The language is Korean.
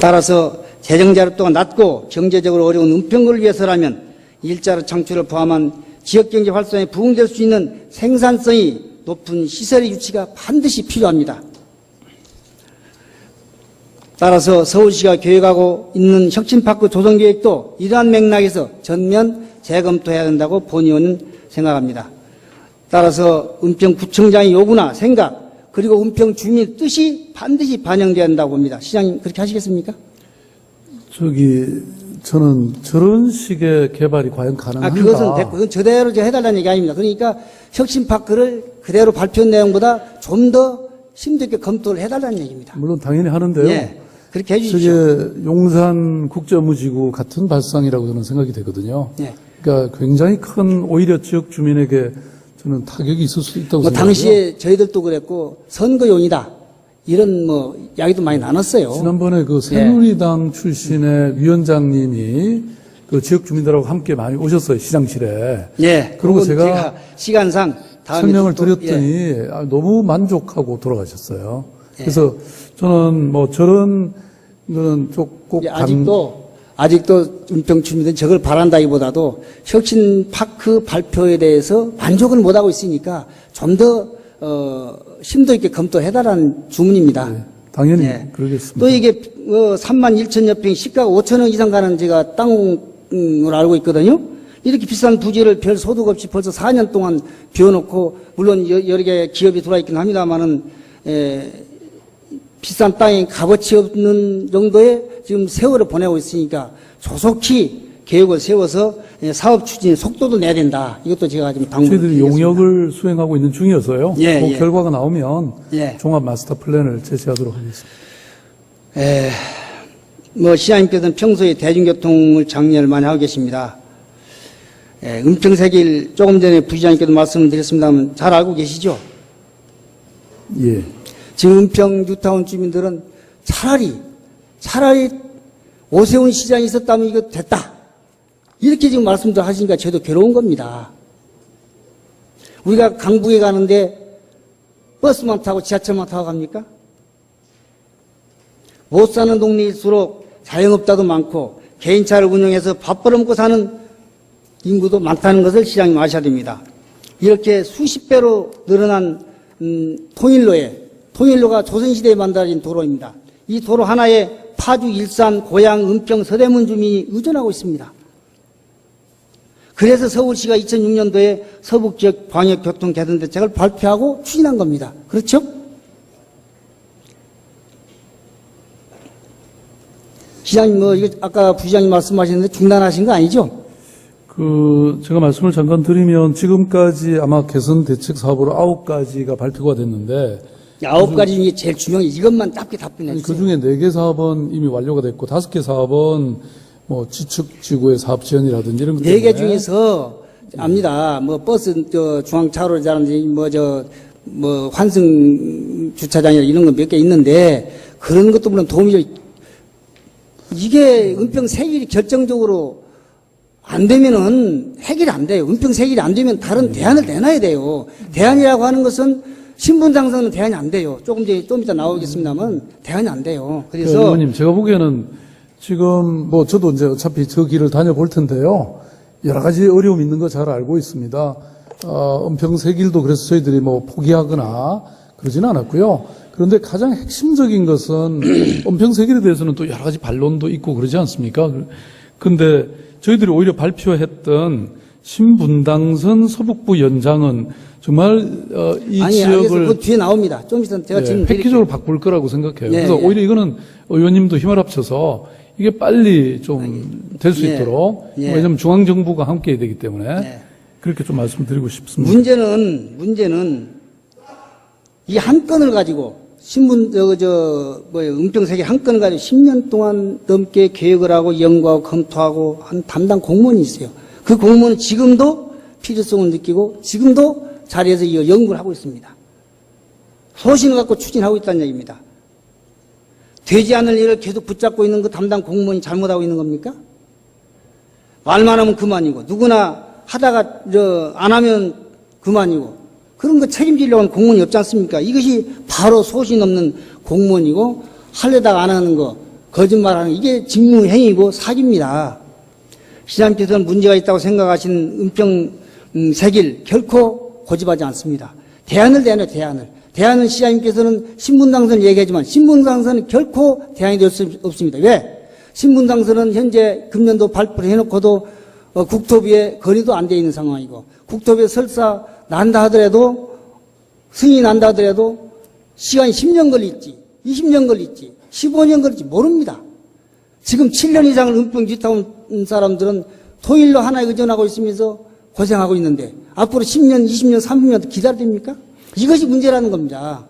따라서 재정자료 또한 낮고 경제적으로 어려운 은평구를 위해서라면 일자리 창출을 포함한 지역경제 활성에 부응될 수 있는 생산성이 높은 시설의 유치가 반드시 필요합니다. 따라서 서울시가 계획하고 있는 혁신파크 조성 계획도 이러한 맥락에서 전면 재검토해야 된다고 본 의원은 생각합니다. 따라서 은평구청장의 요구나 생각 그리고 은평 주민 뜻이 반드시 반영돼야 한다고 봅니다. 시장님 그렇게 하시겠습니까? 저기 저는 저런 식의 개발이 과연 아 가능한가? 그것은 됐고 그건 저대로 저 해달라는 얘기 아닙니다. 그러니까 혁신파크를 그대로 발표한 내용보다 좀 더 심도 있게 검토를 해달라는 얘기입니다. 물론 당연히 하는데요. 예, 그렇게 해주십시오. 저게 용산 국제무지구 같은 발상이라고 저는 생각이 되거든요. 예. 그러니까 굉장히 큰 오히려 지역 주민에게 저는 타격이 있을 수 있다고 뭐 생각해요. 당시에 저희들도 그랬고 선거용이다 이런 뭐 이야기도 많이 나눴어요. 지난번에 그 새누리당 출신의 위원장님이 그 지역 주민들하고 함께 많이 오셨어요 시장실에. 예. 그리고 그건 제가 시간상 다음에 설명을 또- 예. 드렸더니 아, 너무 만족하고 돌아가셨어요. 그래서 저는 뭐 저런 거는 좀꼭 예, 아직도 아직도 은평 주민들은 저걸 바란다기보다도 혁신 파크 발표에 대해서 만족을 못하고 있으니까 좀더 어, 심도 있게 검토해달라는 주문입니다. 당연히 예. 그러겠습니다. 또 이게 어, 3만 1천 여 평 시가가 5천 원 이상 가는 제가 땅을 알고 있거든요. 이렇게 비싼 부지를 별 소득 없이 벌써 4년 동안 비워놓고 물론 여- 여러 개 기업이 들어와 있긴 합니다만은 에, 비싼 땅에 값어치 없는 정도의 지금 세월을 보내고 있으니까 조속히 계획을 세워서 예, 사업 추진 속도도 내야 된다. 이것도 제가 지금 당부를 저희들이. 용역을 수행하고 있는 중이어서요. 예, 그 예. 결과가 나오면 예. 종합 마스터 플랜을 제시하도록 하겠습니다. 에, 뭐 시장님께서는 평소에 대중교통을 장려를 많이 하고 계십니다. 에, 은평세길 조금 전에 부시장님께도 말씀을 드렸습니다만 잘 알고 계시죠? 예. 지금 은평 뉴타운 주민들은 차라리 차라리 오세훈 시장이 있었다면 이거 됐다. 이렇게 지금 말씀들 하시니까 저도 괴로운 겁니다. 우리가 강북에 가는데 버스만 타고 지하철만 타고 갑니까? 못 사는 동네일수록 자영업자도 많고 개인차를 운영해서 밥 벌어먹고 사는 인구도 많다는 것을 시장님 아셔야 됩니다. 이렇게 수십 배로 늘어난 음, 통일로에 통일로가 조선시대에 만들어진 도로입니다. 이 도로 하나에 파주, 일산, 고양, 은평, 서대문 주민이 의존하고 있습니다. 그래서 서울시가 2006년도에 서북지역 광역교통 개선 대책을 발표하고 추진한 겁니다. 그렇죠? 시장님, 뭐, 이거 아까 부시장님 말씀하셨는데 중단하신 거 아니죠? 그 제가 말씀을 잠깐 드리면 지금까지 아마 개선 대책 사업으로 아홉 가지가 발표가 됐는데 아홉 가지 중에 제일 중요한 게 이것만 답게 답변해 그 주세요. 중에 네 개 사업은 이미 완료가 됐고 다섯 개 사업은 뭐 지축 지구의 사업 지원이라든지 이런 것네개 때문에 중에서 압니다. 뭐 버스 저 중앙 차로라든지 뭐저뭐 환승 주차장이나 이런 거 몇 개 있는데 그런 것도 물론 도움이 죠 이게 은평 세길이 결정적으로 안 되면은 해결이 안 돼요. 은평 세길이 안 되면 다른 대안을 내놔야 돼요. 대안이라고 하는 것은 신분 당선은 대안이 안 돼요. 조금 전에 좀 이따 나오겠습니다만 대안이 안 돼요. 그 그래서 의원님 제가 보기에는 지금 뭐 저도 이제 어차피 저 길을 다녀볼 텐데요. 여러 가지 어려움 있는 거 잘 알고 있습니다. 어, 은평세 길도 그래서 저희들이 뭐 포기하거나 그러지는 않았고요. 그런데 가장 핵심적인 것은 은평세 길에 대해서는 또 여러 가지 반론도 있고 그러지 않습니까? 근데 저희들이 오히려 발표했던 신분당선 서북부 연장은 정말 어, 이 아니. 지역을 그 뒤에 나옵니다. 좀 있으면 제가 예, 지금 획기적으로 바꿀 거라고 생각해요. 예, 그래서 예. 오히려 이거는 의원님도 힘을 합쳐서 이게 빨리 좀 될 수 예, 있도록 예. 왜냐하면 중앙 정부가 함께 해야 되기 때문에 예. 그렇게 좀 말씀드리고 싶습니다. 문제는 문제는 이 한 건을 가지고 신문 저저 뭐예요 은평세계 한 건을 가지고 10년 동안 넘게 계획을 하고 연구하고 검토하고 한 담당 공무원이 있어요. 그 공무원은 지금도 필요성을 느끼고 지금도 자리에서 이 연구를 하고 있습니다. 소신을 갖고 추진하고 있다는 얘기입니다. 되지 않을 일을 계속 붙잡고 있는 그 담당 공무원이 잘못하고 있는 겁니까? 말만 하면 그만이고 누구나 하다가 저 안 하면 그만이고 그런 거 책임지려고 하는 공무원이 없지 않습니까? 이것이 바로 소신 없는 공무원이고 할래다가 안 하는 거 거짓말하는 이게 직무행위고 사기입니다. 시장님께서는 문제가 있다고 생각하시는 은평 음, 색일 결코 고집하지 않습니다. 대안을 대안해 대안을. 대안은 시장님께서는 신분당선 얘기하지만 신분당선은 결코 대안이 될 수 없습니다. 왜? 신분당선은 현재 금년도 발표를 해놓고도 어, 국토부에 거리도 안 돼 있는 상황이고 국토부에 설사 난다 하더라도 승인이 난다 하더라도 시간이 10년 걸릴지 20년 걸릴지 15년 걸릴지 모릅니다. 지금 7년 이상을 은평 짓다온 사람들은 토일로 하나에 의존하고 있으면서 고생하고 있는데 앞으로 10년, 20년, 30년 더 기다려야 됩니까? 이것이 문제라는 겁니다.